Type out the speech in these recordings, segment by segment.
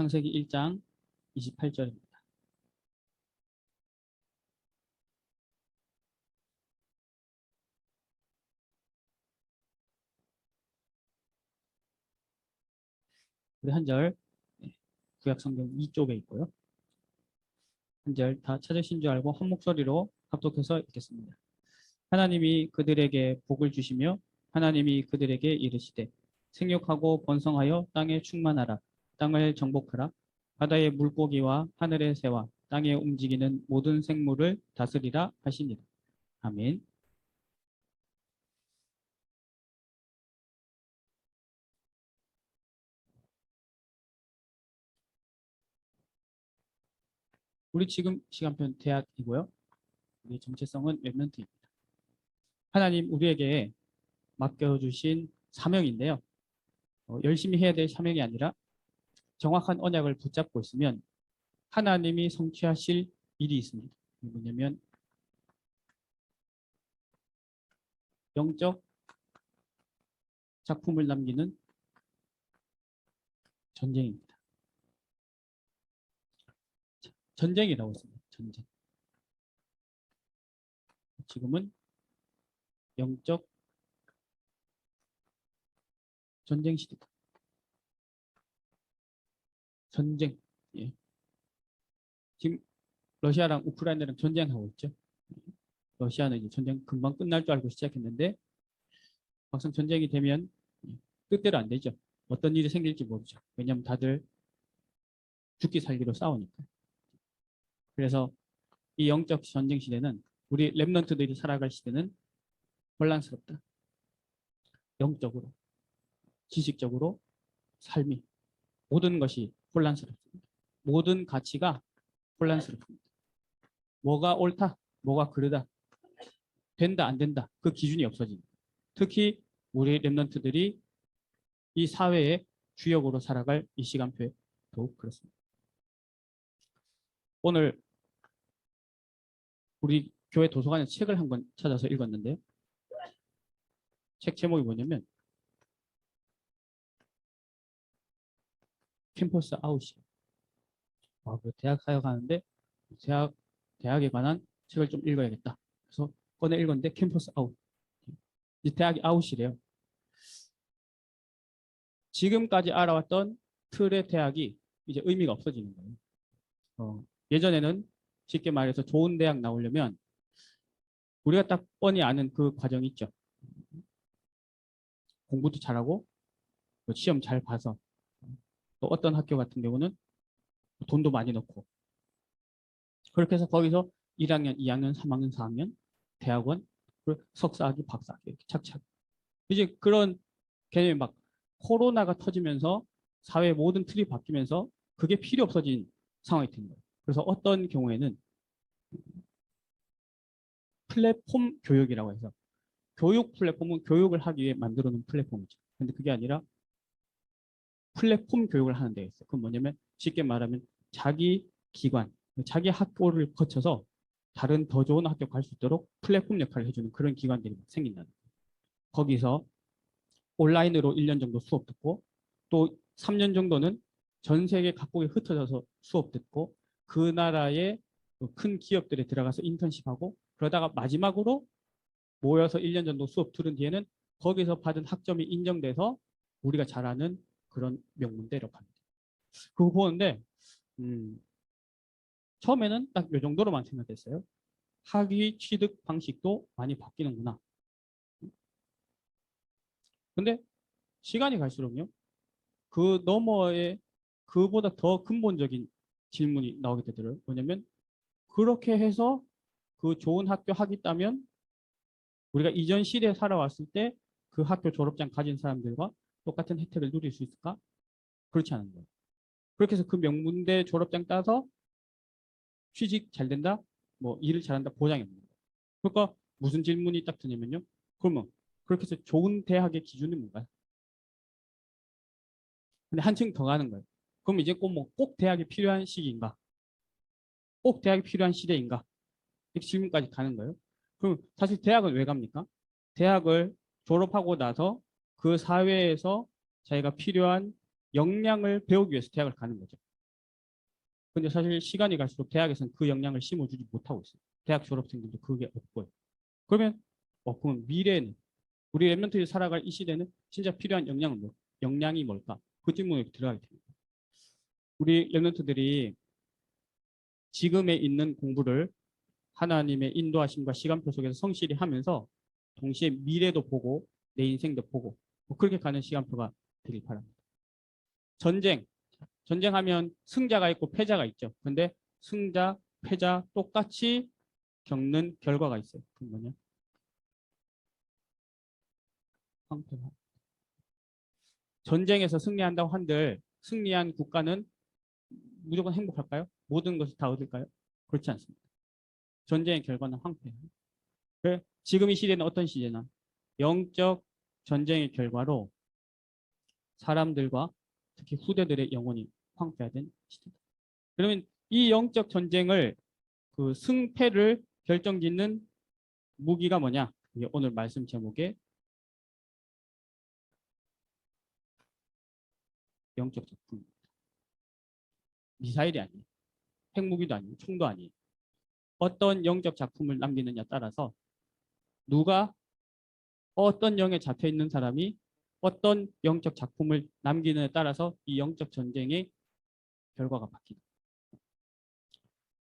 창세기 1장 28절입니다. 우리 한절 구약 성경 2쪽에 있고요. 한절 다 찾으신 줄 알고 한 목소리로 합독해서 읽겠습니다. 하나님이 그들에게 복을 주시며 하나님이 그들에게 이르시되 생육하고 번성하여 땅에 충만하라 땅을 정복하라 바다의 물고기와 하늘의 새와 땅에 움직이는 모든 생물을 다스리라 하시니라. 아멘. 우리 지금 시간표는 대학이고요. 우리 정체성은 랩런트입니다. 하나님 우리에게 맡겨주신 사명인데요. 어, 열심히 해야 될 사명이 아니라 정확한 언약을 붙잡고 있으면 하나님이 성취하실 일이 있습니다. 뭐냐면 영적 작품을 남기는 전쟁입니다. 전쟁이라고 했습니다. 전쟁. 지금은 영적 전쟁 시대다. 전쟁. 예. 지금 러시아랑 우크라이나랑 전쟁하고 있죠. 러시아는 이제 전쟁 금방 끝날 줄 알고 시작했는데 막상 전쟁이 되면 예, 뜻대로 안 되죠. 어떤 일이 생길지 모르죠. 왜냐하면 다들 죽기 살기로 싸우니까. 그래서 이 영적 전쟁 시대는 우리 랩런트들이 살아갈 시대는 혼란스럽다. 영적으로, 지식적으로, 삶이 모든 것이 혼란스럽습니다. 모든 가치가 혼란스럽습니다. 뭐가 옳다, 뭐가 그르다, 된다, 안 된다. 그 기준이 없어집니다. 특히 우리 랩런트들이 이 사회의 주역으로 살아갈 이 시간표에 더욱 그렇습니다. 오늘 우리 교회 도서관에 책을 한 권 찾아서 읽었는데요. 책 제목이 뭐냐면 캠퍼스 아웃이에요. 아, 그 대학 사역 하는데 대학 대학에 관한 책을 좀 읽어야겠다. 그래서 꺼내 읽었는데 캠퍼스 아웃. 이 대학이 아웃이래요. 지금까지 알아왔던 틀의 대학이 이제 의미가 없어지는 거예요. 어, 예전에는 쉽게 말해서 좋은 대학 나오려면 우리가 딱 뻔히 아는 그 과정이 있죠. 공부도 잘하고 또 시험 잘 봐서 또 어떤 학교 같은 경우는 돈도 많이 넣고 그렇게 해서 거기서 1학년, 2학년, 3학년, 4학년 대학원 석사학위, 박사학위 이렇게 착착 이제 그런 개념이 막 코로나가 터지면서 사회 모든 틀이 바뀌면서 그게 필요 없어진 상황이 된 거예요. 그래서 어떤 경우에는 플랫폼 교육이라고 해서 교육 플랫폼은 교육을 하기 위해 만들어 놓은 플랫폼이죠. 근데 그게 아니라 플랫폼 교육을 하는 데 있어요. 그건 뭐냐면 쉽게 말하면 자기 기관, 자기 학교를 거쳐서 다른 더 좋은 학교 갈 수 있도록 플랫폼 역할을 해주는 그런 기관들이 생긴다는. 거기서 온라인으로 1년 정도 수업 듣고 또 3년 정도는 전 세계 각국에 흩어져서 수업 듣고 그 나라의 큰 기업들에 들어가서 인턴십하고 그러다가 마지막으로 모여서 1년 정도 수업 들은 뒤에는 거기서 받은 학점이 인정돼서 우리가 잘 아는 그런 명문대로 갑니다. 그거 보는데 음, 처음에는 딱 이 정도로만 생각했어요. 학위 취득 방식도 많이 바뀌는구나. 근데 시간이 갈수록요. 그 너머에 그보다 더 근본적인 질문이 나오게 되더라고요. 뭐냐면 그렇게 해서 그 좋은 학교 하겠다면 우리가 이전 시대에 살아왔을 때 그 학교 졸업장 가진 사람들과 똑같은 혜택을 누릴 수 있을까? 그렇지 않은 거예요. 그렇게 해서 그 명문대 졸업장 따서 취직 잘 된다? 뭐 일을 잘한다? 보장이 없는 거예요. 그러니까 무슨 질문이 딱 드냐면요. 그러면 그렇게 해서 좋은 대학의 기준이 뭔가요? 근데 한층 더 가는 거예요. 그럼 이제 꼭 뭐 꼭 대학이 필요한 시기인가? 꼭 대학이 필요한 시대인가? 이렇게 질문까지 가는 거예요. 그럼 사실 대학은 왜 갑니까? 대학을 졸업하고 나서 그 사회에서 자기가 필요한 역량을 배우기 위해서 대학을 가는 거죠. 근데 사실 시간이 갈수록 대학에서는 그 영향을 심어주지 못하고 있어요. 대학 졸업생들도 그게 없고요. 그러면 어 그럼 미래에는 우리 랩런트들이 살아갈 이 시대는 진짜 필요한 역량은 뭐, 역량이 뭘까? 그 질문에 들어가게 됩니다. 우리 랩런트들이 지금에 있는 공부를 하나님의 인도하심과 시간표 속에서 성실히 하면서 동시에 미래도 보고 내 인생도 보고 뭐 그렇게 가는 시간표가 되길 바랍니다. 전쟁, 전쟁하면 승자가 있고 패자가 있죠. 근데 승자, 패자 똑같이 겪는 결과가 있어요. 그 뭐냐? 황폐화. 전쟁에서 승리한다고 한들 승리한 국가는 무조건 행복할까요? 모든 것을 다 얻을까요? 그렇지 않습니다. 전쟁의 결과는 황폐. 그래, 지금 이 시대는 어떤 시대나 영적 전쟁의 결과로 사람들과 특히 후대들의 영혼이 황폐화된 시대다. 그러면 이 영적 전쟁을 그 승패를 결정짓는 무기가 뭐냐? 오늘 말씀 제목의 영적 작품입니다. 미사일이 아니에요. 핵무기도 아니에요. 총도 아니에요. 어떤 영적 작품을 남기느냐 따라서 누가 어떤 영에 잡혀 있는 사람이 어떤 영적 작품을 남기느냐에 따라서 이 영적 전쟁의 결과가 바뀌다.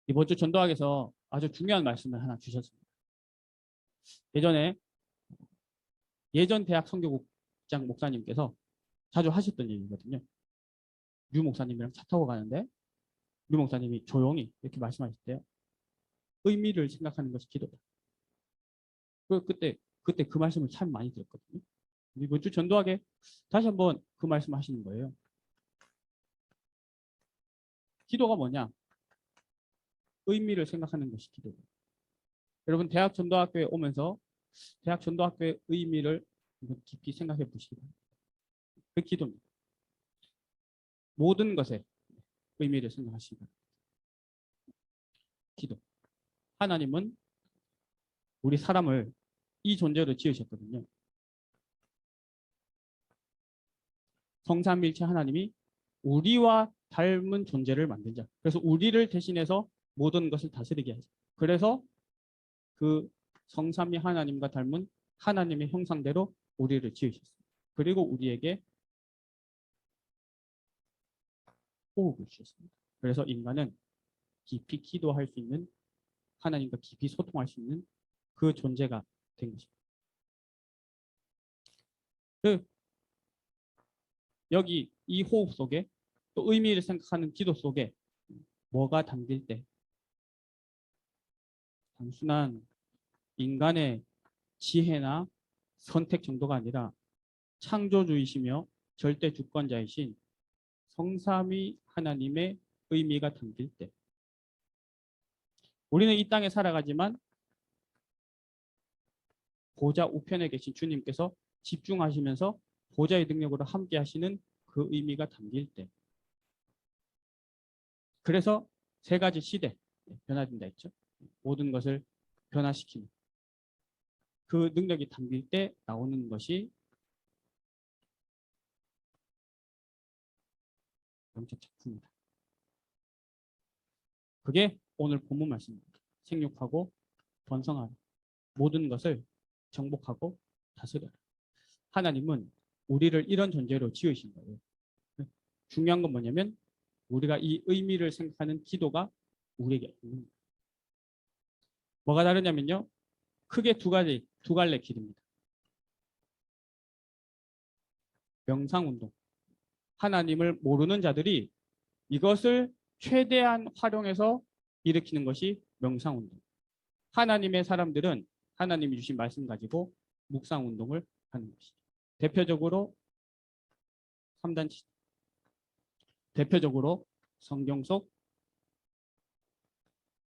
이번 주 전도학에서 아주 중요한 말씀을 하나 주셨습니다. 예전에 예전 대학 선교국장 목사님께서 자주 하셨던 얘기거든요. 류 목사님이랑 차 타고 가는데 류 목사님이 조용히 이렇게 말씀하실 때요. 의미를 생각하는 것이 기도다. 그 그때 그때 그 말씀을 참 많이 들었거든요. 이번 주 전도하게 다시 한번 그 말씀 하시는 거예요. 기도가 뭐냐? 의미를 생각하는 것이 기도다. 여러분 대학 전도학교에 오면서 대학 전도학교의 의미를 깊이 생각해 보시기 바랍니다. 그 기도입니다. 모든 것에 의미를 생각하시기 바랍니다. 기도. 하나님은 우리 사람을 이 존재로 지으셨거든요. 성삼일체 하나님이 우리와 닮은 존재를 만들자. 그래서 우리를 대신해서 모든 것을 다스리게 하자. 그래서 그 성삼위 하나님과 닮은 하나님의 형상대로 우리를 지으셨습니다. 그리고 우리에게 호흡을 주셨습니다. 그래서 인간은 깊이 기도할 수 있는 하나님과 깊이 소통할 수 있는 그 존재가 된 것입니다. 그 여기 이 호흡 속에 또 의미를 생각하는 기도 속에 뭐가 담길 때 단순한 인간의 지혜나 선택 정도가 아니라 창조주이시며 절대 주권자이신 성삼위 하나님의 의미가 담길 때 우리는 이 땅에 살아가지만 보좌 우편에 계신 주님께서 집중하시면서 보좌의 능력으로 함께 하시는 그 의미가 담길 때 그래서 세 가지 시대 변화된다 했죠. 모든 것을 변화시키는 그 능력이 담길 때 나오는 것이 영적 작품이다. 그게 오늘 본문 말씀입니다. 생육하고 번성하라. 모든 것을 정복하고 다스려라. 하나님은 우리를 이런 존재로 지으신 거예요. 중요한 건 뭐냐면 우리가 이 의미를 생각하는 기도가 우리에게 있는. 뭐가 다르냐면요. 크게 두 가지, 두 갈래 길입니다. 명상운동. 하나님을 모르는 자들이 이것을 최대한 활용해서 일으키는 것이 명상운동. 하나님의 사람들은 하나님이 주신 말씀 가지고 묵상 운동을 하는 것이죠. 대표적으로 3단 치. 대표적으로 성경 속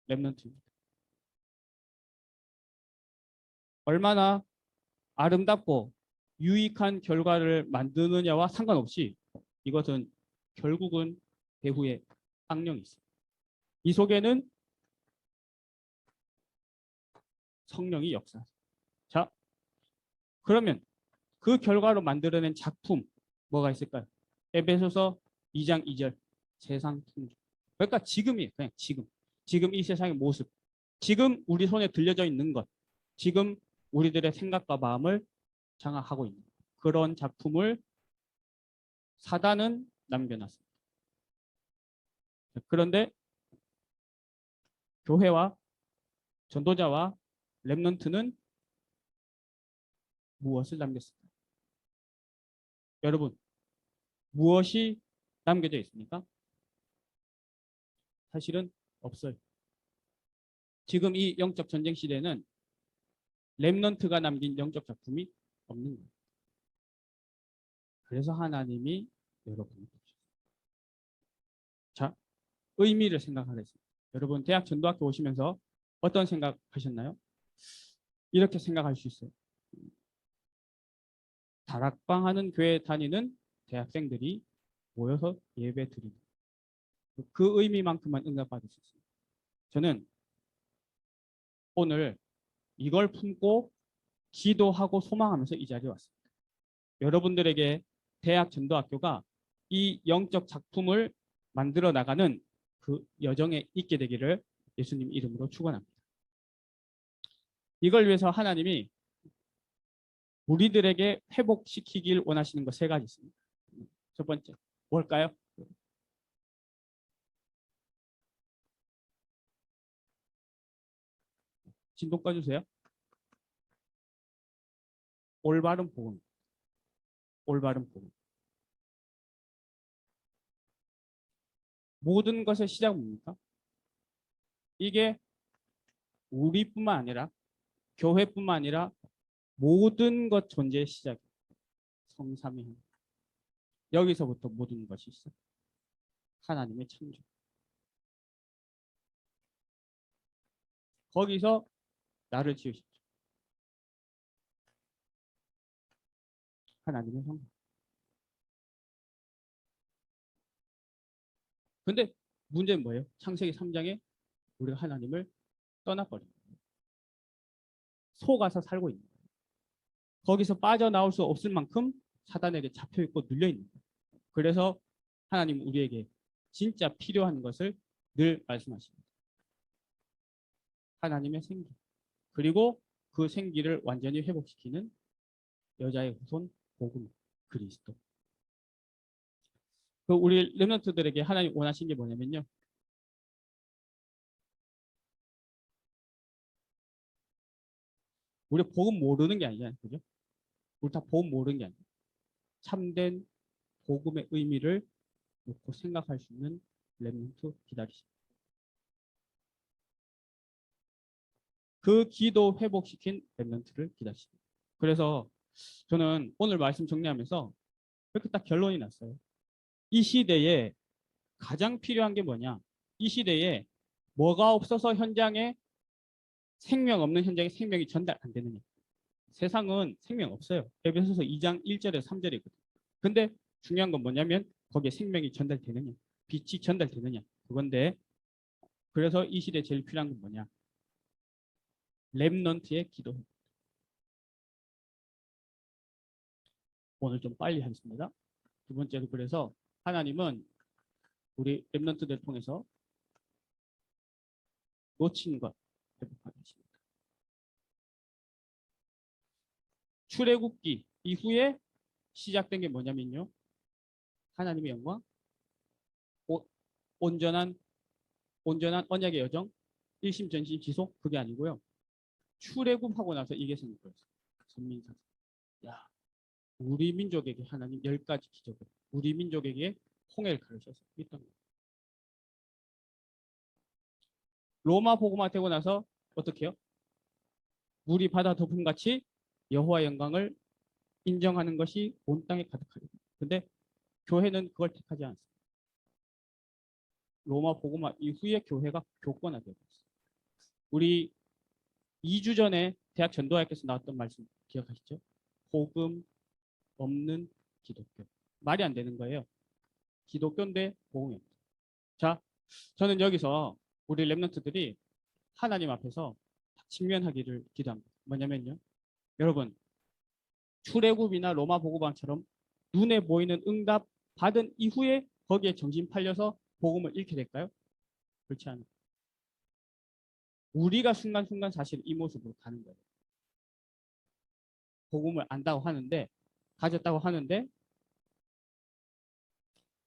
랩런트입니다. 얼마나 아름답고 유익한 결과를 만드느냐와 상관없이 이것은 결국은 배후에 악령이 있어요. 이 속에는 성령이 역사. 자, 그러면 그 결과로 만들어낸 작품 뭐가 있을까요? 에베소서 2장 2절 세상 풍조. 그러니까 지금이에요. 그냥 지금. 지금 이 세상의 모습. 지금 우리 손에 들려져 있는 것. 지금 우리들의 생각과 마음을 장악하고 있는 그런 작품을 사단은 남겨놨습니다. 그런데 교회와 전도자와 렘넌트는 무엇을 남겼을까? 여러분, 무엇이 남겨져 있습니까? 사실은 없어요. 지금 이 영적 전쟁 시대는 렘넌트가 남긴 영적 작품이 없는 거예요. 그래서 하나님이 여러분을. 자, 의미를 생각하겠습니다. 여러분 대학 전도학교 오시면서 어떤 생각 하셨나요? 이렇게 생각할 수 있어요. 다락방 하는 교회 다니는 대학생들이 모여서 예배 드리는 그 의미만큼만 응답받을 수 있습니다. 저는 오늘 이걸 품고 기도하고 소망하면서 이 자리에 왔습니다. 여러분들에게 대학 전도학교가 이 영적 작품을 만들어 나가는 그 여정에 있게 되기를 예수님 이름으로 축원합니다. 이걸 위해서 하나님이 우리들에게 회복시키길 원하시는 것 세 가지 있습니다. 첫 번째, 뭘까요? 진동 꺼주세요. 올바른 복음. 올바른 복음. 모든 것의 시작은 뭡니까? 이게 우리뿐만 아니라 교회뿐만 아니라 모든 것 존재의 시작. 성삼위. 여기서부터 모든 것이 있어. 하나님의 창조. 거기서 나를 지으셨죠. 하나님의 성. 근데 문제는 뭐예요? 창세기 3장에 우리가 하나님을 떠나버린 거예요. 속아서 살고 있는 거예요. 거기서 빠져나올 수 없을 만큼 사단에게 잡혀 있고 눌려 있는 거예요. 그래서 하나님 우리에게 진짜 필요한 것을 늘 말씀하십니다. 하나님의 생기. 그리고 그 생기를 완전히 회복시키는 여자의 후손 복음 그리스도. 그 우리 렘넌트들에게 하나님 원하신 게 뭐냐면요. 우리 복음 모르는 게 아니잖아요. 그죠? 우리 다 복음 모르는 게 아니에요. 참된 복음의 의미를 놓고 생각할 수 있는 렘넌트 기다리십니다. 그 기도 회복시킨 렘넌트를 기다리십니다. 그래서 저는 오늘 말씀 정리하면서 이렇게 딱 결론이 났어요. 이 시대에 가장 필요한 게 뭐냐? 이 시대에 뭐가 없어서 현장에 생명 없는 현장에 생명이 전달 안 되느냐? 세상은 생명 없어요. 에베소서 2장 1절에 3절이거든요. 근데 중요한 건 뭐냐면 거기에 생명이 전달되느냐? 빛이 전달되느냐? 그건데 그래서 이 시대에 제일 필요한 건 뭐냐? 렘넌트의 기도. 오늘 좀 빨리 하겠습니다. 두 번째로 그래서 하나님은 우리 렘넌트들 통해서 놓친 것 회복하게 하십니다. 출애굽기 이후에 시작된 게 뭐냐면요. 하나님의 영광, 오- 온전한 온전한 언약의 여정, 일심 전심 지속 그게 아니고요. 출애굽하고 나서 이게 생긴 거였어요. 선민상. 야, 우리 민족에게 하나님 열 가지 기적을 우리 민족에게 홍해를 가르쳐서 있던 거예요. 로마 복음화 되고 나서 어떻게 해요? 물이 바다 덮음 같이 여호와 영광을 인정하는 것이 온 땅에 가득하게. 근데 교회는 그걸 택하지 않습니다. 로마 복음화 이후에 교회가 교권화되고 있어요. 우리 2주 전에 대학 전도학교에서 나왔던 말씀 기억하시죠? 복음 없는 기독교. 말이 안 되는 거예요. 기독교인데 복음이 없다. 자, 저는 여기서 우리 렘넌트들이 하나님 앞에서 직면하기를 기도합니다. 뭐냐면요. 여러분, 출애굽이나 로마 복음방처럼 눈에 보이는 응답 받은 이후에 거기에 정신 팔려서 복음을 잃게 될까요? 그렇지 않아요. 우리가 순간순간 사실 이 모습으로 가는 거예요. 복음을 안다고 하는데 가졌다고 하는데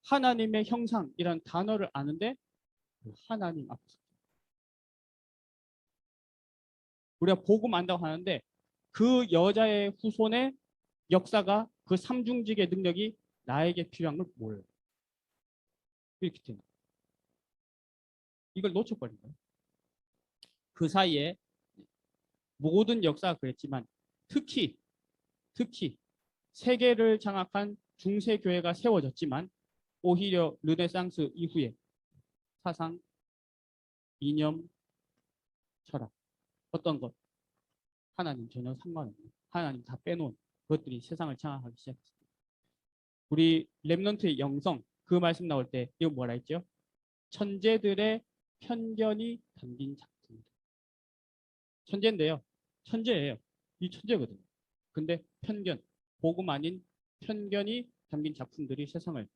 하나님의 형상이란 단어를 아는데 그 하나님 앞에서 우리가 복음 안다고 하는데 그 여자의 후손의 역사가 그 삼중직의 능력이 나에게 필요한 걸 몰라요. 이렇게 되는. 이걸 놓쳐버린 거예요. 그 사이에 모든 역사가 그랬지만 특히 특히 세계를 장악한 중세 교회가 세워졌지만 오히려 르네상스 이후에 사상, 이념, 철학 어떤 것 하나님 전혀 상관없는 하나님 다 빼놓은 것들이 세상을 장악하기 시작했습니다. 우리 랩넌트의 영성 그 말씀 나올 때 이거 뭐라 했죠? 천재들의 편견이 담긴 작품이다. 천재인데요. 천재예요. 이 천재거든요. 근데 편견, 복음 아닌 편견이 담긴 작품들이 세상을 있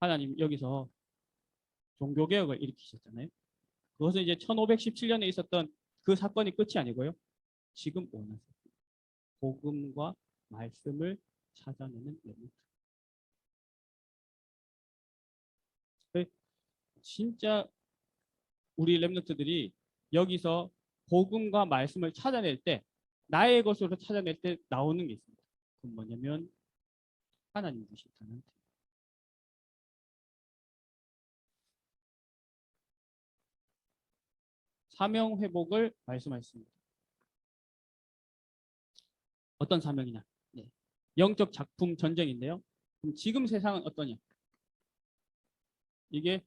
하나님 여기서 종교개혁을 일으키셨잖아요. 그것은 이제 1517년에 있었던 그 사건이 끝이 아니고요. 지금 원하세요. 복음과 말씀을 찾아내는 렘넌트. 진짜 우리 렘넌트들이 여기서 복음과 말씀을 찾아낼 때 나의 것으로 찾아낼 때 나오는 게 있습니다. 그건 뭐냐면 하나님 주신 talent. 사명 회복을 말씀하셨습니다. 어떤 사명이냐? 네. 영적 작품 전쟁인데요. 그럼 지금 세상은 어떠냐? 이게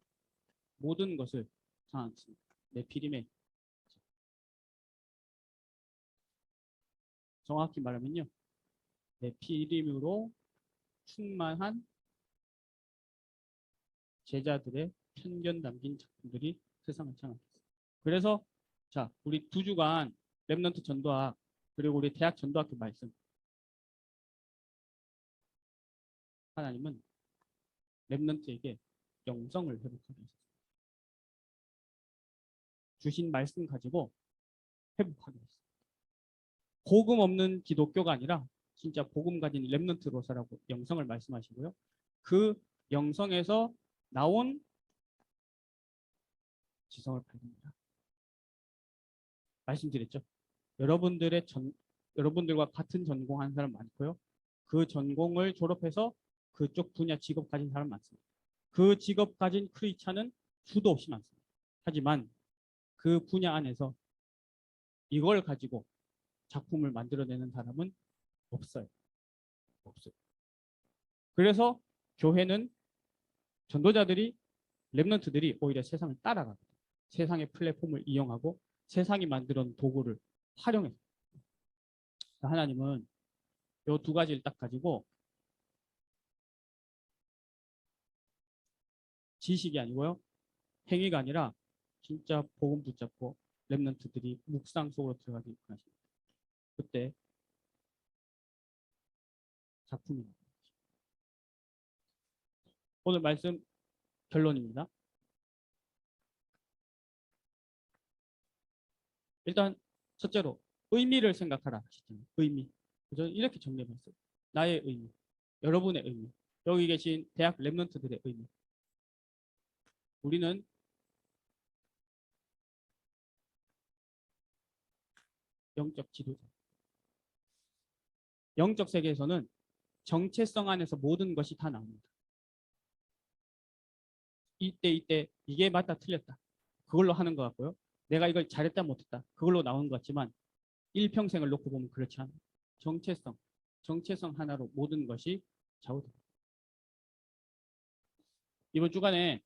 모든 것을 장악했습니다. 네피림의 정확히 말하면요. 네피림으로 충만한 제자들의 편견 담긴 작품들이 세상을 장악했어요. 그래서 자 우리 두 주간 랩넌트 전도학 그리고 우리 대학 전도학교 말씀 하나님은 랩넌트에게 영성을 회복하게 하셨어요. 주신 말씀 가지고 회복하게 했어요. 복음 없는 기독교가 아니라 진짜 복음 가진 랩넌트로서라고 영성을 말씀하시고요. 그 영성에서 나온 지성을 발견합니다. 말씀드렸죠. 여러분들의 전 여러분들과 같은 전공한 사람 많고요. 그 전공을 졸업해서 그쪽 분야 직업 가진 사람 많습니다. 그 직업 가진 크리스찬은 수도 없이 많습니다. 하지만 그 분야 안에서 이걸 가지고 작품을 만들어내는 사람은 없어요. 없어요. 그래서 교회는 전도자들이 랩런트들이 오히려 세상을 따라가거든요. 세상의 플랫폼을 이용하고 세상이 만들어 도구를 활용해서 하나님은 이 두 가지를 딱 가지고 지식이 아니고요. 행위가 아니라 진짜 복음 붙잡고 랩런트들이 묵상 속으로 들어가기 하십니다. 그때 작품이 나옵니다. 오늘 말씀 결론입니다. 일단 첫째로 의미를 생각하라 하시잖아요. 의미. 그죠? 이렇게 정리해봤어요. 나의 의미, 여러분의 의미, 여기 계신 대학 랩런트들의 의미. 우리는 영적 지도자. 영적 세계에서는 정체성 안에서 모든 것이 다 나옵니다. 이때 이때 이게 맞다 틀렸다. 그걸로 하는 것 같고요. 내가 이걸 잘했다 못했다. 그걸로 나오는 것 같지만 일평생을 놓고 보면 그렇지 않아요. 정체성, 정체성 하나로 모든 것이 좌우됩니다. 이번 주간에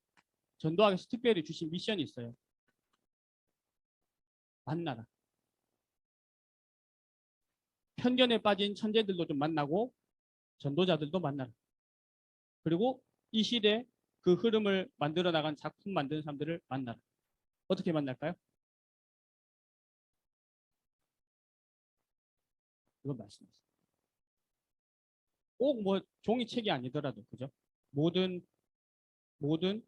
전도학에서 특별히 주신 미션이 있어요. 만나라. 편견에 빠진 천재들도 좀 만나고 전도자들도 만나라. 그리고 이 시대 그 흐름을 만들어 나간 작품 만드는 사람들을 만나라. 어떻게 만날까요? 이건 말씀하세요. 꼭 뭐 종이책이 아니더라도 그죠? 모든 모든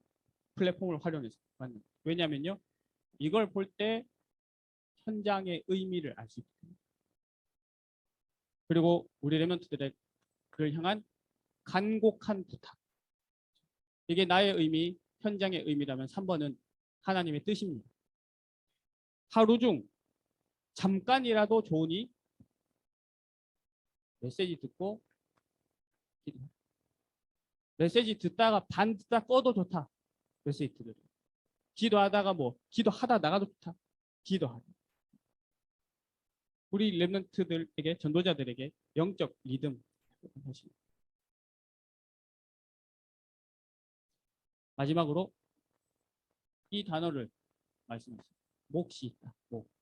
플랫폼을 활용해서 만든. 왜냐면요. 이걸 볼 때 현장의 의미를 알 수 있거든요. 그리고 우리 레몬트들의 그를 향한 간곡한 부탁. 이게 나의 의미, 현장의 의미라면 3번은 하나님의 뜻입니다. 하루 중 잠깐이라도 좋으니 메시지 듣고. 메시지 듣다가 반 듣다 꺼도 좋다. 메시지 들으려. 기도하다가 뭐 기도하다 나가도 좋다. 기도하다. 우리 랩런트들에게 전도자들에게 영적 리듬 하십니다. 마지막으로 이 단어를 말씀하셨습니다. 몫이 있다. 목. 목.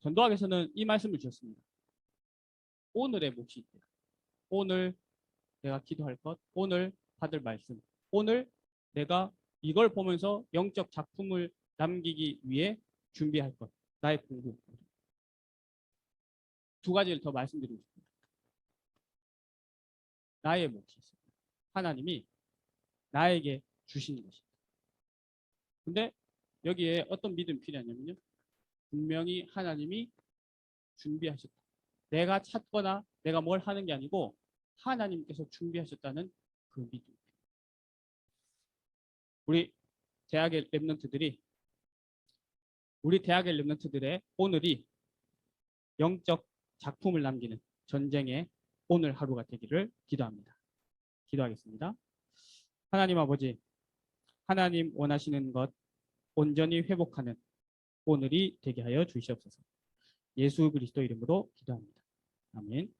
전도학에서는 이 말씀을 주셨습니다. 오늘의 몫이 있다. 오늘 내가 기도할 것, 오늘 받을 말씀, 오늘 내가 이걸 보면서 영적 작품을 남기기 위해 준비할 것, 나의 공부. 두 가지를 더 말씀드리고 싶습니다. 나의 몫이 있습니다. 하나님이 나에게 주시는 것입니다. 근데 여기에 어떤 믿음이 필요하냐면요. 분명히 하나님이 준비하셨다. 내가 찾거나 내가 뭘 하는 게 아니고 하나님께서 준비하셨다는 그 믿음. 우리 대학의 랩런트들이 우리 대학의 랩런트들의 오늘이 영적 작품을 남기는 전쟁의 오늘 하루가 되기를 기도합니다. 기도하겠습니다. 하나님 아버지, 하나님 원하시는 것 온전히 회복하는 오늘이 되게 하여 주시옵소서. 예수 그리스도 이름으로 기도합니다. 아멘.